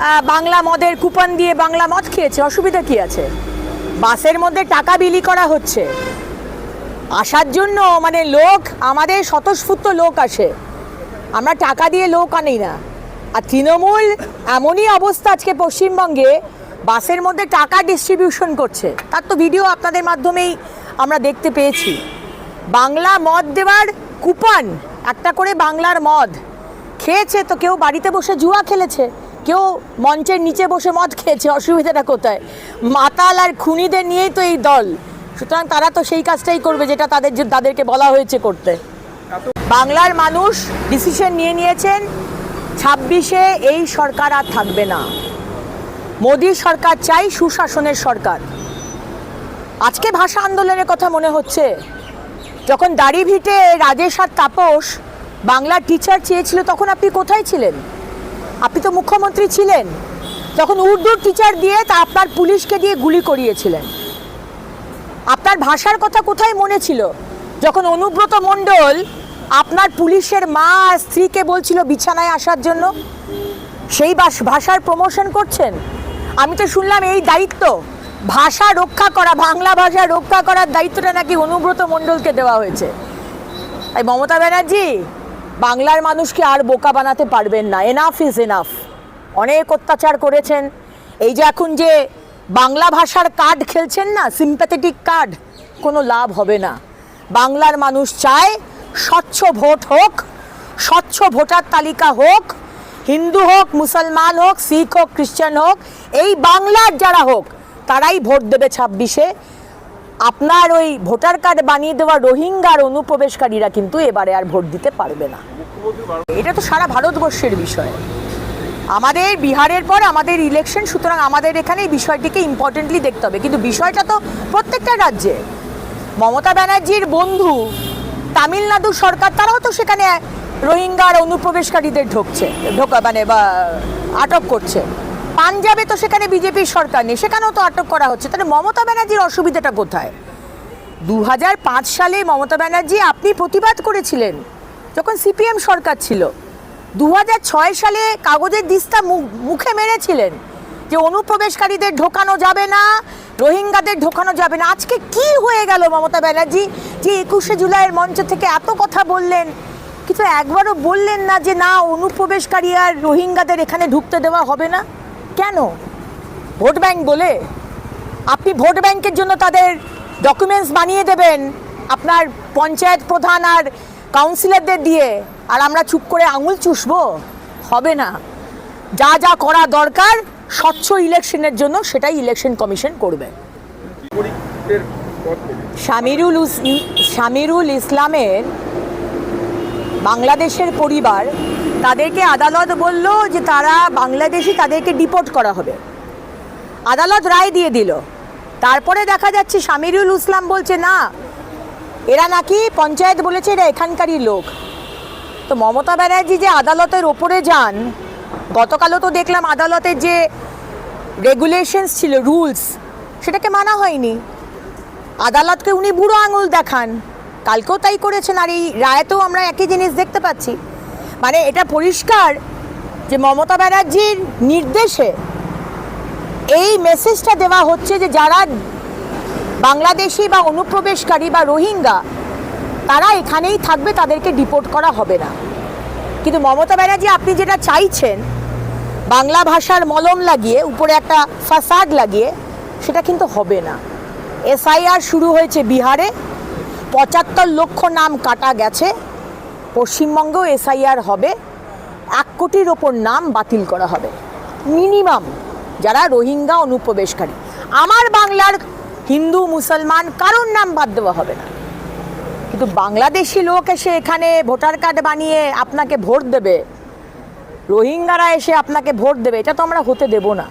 বাংলা মদের কুপন দিয়ে বাংলা মদ খেয়েছে। অসুবিধা কি আছে? বাসের মধ্যে টাকা বিলি করা হচ্ছে। আসার জন্য মানে লোক, আমাদের স্বতঃস্ফূর্ত লোক আসে। আমরা টাকা দিয়ে লোক আনি না। আর তৃণমূল এমনই অবস্থা আজকে পশ্চিমবঙ্গে, বাসের মধ্যে টাকা ডিস্ট্রিবিউশন করছে। তার তো ভিডিও আপনাদের মাধ্যমেই আমরা দেখতে পেয়েছি। বাংলা মদ দেওয়ার কুপন, একটা করে বাংলার মদ। খেয়েছে তো কেউ বাড়িতে বসে জুয়া খেলেছে। কেউ মঞ্চের নিচে বসে মদ খেয়েছে, অসুবিধাটা কোথায়? মাতাল আর খুনিদের নিয়েই তো এই দল। সুতরাং তারা তো সেই কাজটাই করবে যেটা তাদের তাদেরকে বলা হয়েছে করতে। বাংলার মানুষ ডিসিশন নিয়ে নিয়েছেন, ছাব্বিশে এই সরকার আর থাকবে না। মোদী সরকার চাই, সুশাসনের সরকার। আজকে ভাষা আন্দোলনের কথা মনে হচ্ছে। যখন দাড়ি ভিটে রাজেশ আর তাপস বাংলার টিচার চেয়েছিল, তখন আপনি কোথায় ছিলেন? আপনি তো মুখ্যমন্ত্রী ছিলেন। তখন উর্দুর টিচার দিয়ে তা আপনার পুলিশকে দিয়ে গুলি করিয়েছিলেন। আপনার ভাষার কথা কোথায় মনে ছিল? যখন অনুব্রত মণ্ডল আপনার পুলিশের মা স্ত্রীকে বলছিল বিছানায় আসার জন্য, সেই ভাষার প্রমোশন করছেন? আমি তো শুনলাম এই দায়িত্ব, ভাষা রক্ষা করা, বাংলা ভাষা রক্ষা করার দায়িত্বটা নাকি অনুব্রত মণ্ডলকে দেওয়া হয়েছে। তাই মমতা ব্যানার্জি বাংলার মানুষকে আর বোকা বানাতে পারবেন না। এনাফ ইজ এনাফ অনেক অত্যাচার করেছেন। এই যে এখন যে বাংলা ভাষার কার্ড খেলছেন না সিম্প্যাথেটিক কার্ড কোনো লাভ হবে না। বাংলার মানুষ চায় স্বচ্ছ ভোট হোক, স্বচ্ছ ভোটার তালিকা হোক, হিন্দু হোক, মুসলমান হোক, শিখ হোক, খ্রিস্টান হোক, এই বাংলার যারা হোক, তারাই ভোট দেবে ছাব্বিশে। আপনার ওই ভোটার কার্ড বানিয়ে দেওয়া রোহিঙ্গার অনুপ্রবেশকারীরা কিন্তু এবারে আর ভোট দিতে পারবে না। এটা তো সারা ভারতবর্ষের বিষয়। আমাদের বিহারের পর আমাদের ইলেকশন সুতরাং আমাদের এখানে এই বিষয়টিকে ইম্পর্টেন্টলি দেখতে হবে। কিন্তু বিষয়টা তো প্রত্যেকটা রাজ্যে। মমতা ব্যানার্জির বন্ধু তামিলনাড়ু সরকার, তারাও তো সেখানে রোহিঙ্গার অনুপ্রবেশকারীদের ঢুকছে, ঢোকা মানে বা আটক করছে। পাঞ্জাবে তো সেখানে বিজেপির সরকার নেই, সেখানেও তো আটক করা হচ্ছে। তাহলে মমতা ব্যানার্জির অসুবিধাটা কোথায়? দু হাজার পাঁচ সালে মমতা ব্যানার্জি আপনি প্রতিবাদ করেছিলেন, যখন সিপিএম সরকার ছিল। দু হাজার ছয় সালে কাগজের দিস্তা মুখে মেরেছিলেন যে অনুপ্রবেশকারীদের ঢোকানো যাবে না, রোহিঙ্গাদের ঢোকানো যাবে না। আজকে কি হয়ে গেল মমতা ব্যানার্জি যে একুশে জুলাইয়ের মঞ্চ থেকে এত কথা বললেন? কিন্তু একবারও বললেন না যে না, অনুপ্রবেশকারী আর রোহিঙ্গাদের এখানে ঢুকতে দেওয়া হবে না। কেন? ভোট ব্যাংক বলে? আপনি ভোট ব্যাংকের জন্য তাদের ডকুমেন্টস বানিয়ে দেবেন, আপনার পঞ্চায়েত প্রধান আর কাউন্সিলরদের দিয়ে, আর আমরা চুপ করে আঙুল চুষবো? হবে না। যা যা করা দরকার, স্বচ্ছ ইলেকশনের জন্য সেটাই ইলেকশন কমিশন করবে। শামিরুল শামিরুল ইসলামের বাংলাদেশের পরিবার তাদেরকে আদালত বলল যে তারা বাংলাদেশি তাদেরকে ডিপোর্ট করা হবে। আদালত রায় দিয়ে দিল। তারপরে দেখা যাচ্ছে শামিরুল ইসলাম বলছে, না, এরা নাকি পঞ্চায়েত বলেছে এরা এখানকারই লোক। তো মমতা ব্যানার্জি যে আদালতের ওপরে যান, গতকালও তো দেখলাম আদালতের যে রেগুলেশনস ছিল রুলস সেটাকে মানা হয়নি। আদালতকে উনি বুড়ো আঙুল দেখান। কালকেও তাই করেছেন, আর এই রায়তেও আমরা একই জিনিস দেখতে পাচ্ছি। মানে এটা পরিষ্কার যে মমতা ব্যানার্জির নির্দেশে এই মেসেজটা দেওয়া হচ্ছে যে যারা বাংলাদেশি বা অনুপ্রবেশকারী বা রোহিঙ্গা, তারা এখানেই থাকবে, তাদেরকে ডিপোর্ট করা হবে না। কিন্তু মমতা ব্যানার্জি, আপনি যেটা চাইছেন, বাংলা ভাষার মলম লাগিয়ে, উপরে একটা ফাসাদ লাগিয়ে, সেটা কিন্তু হবে না। এসআইআর শুরু হয়েছে বিহারে, পঁচাত্তর লক্ষ নাম কাটা গেছে। পশ্চিমবঙ্গেও এসআইআর হবে। এক কোটির ওপর নাম বাতিল করা হবে। মিনিমাম যারা রোহিঙ্গা অনুপ্রবেশকারী। আমার বাংলার হিন্দু, মুসলমান, কারোর নাম বাদ দেওয়া হবে না। কিন্তু বাংলাদেশি লোক এসে এখানে ভোটার কার্ড বানিয়ে আপনাকে ভোট দেবে। রোহিঙ্গারা এসে আপনাকে ভোট দেবে, এটা তো আমরা হতে দেব না।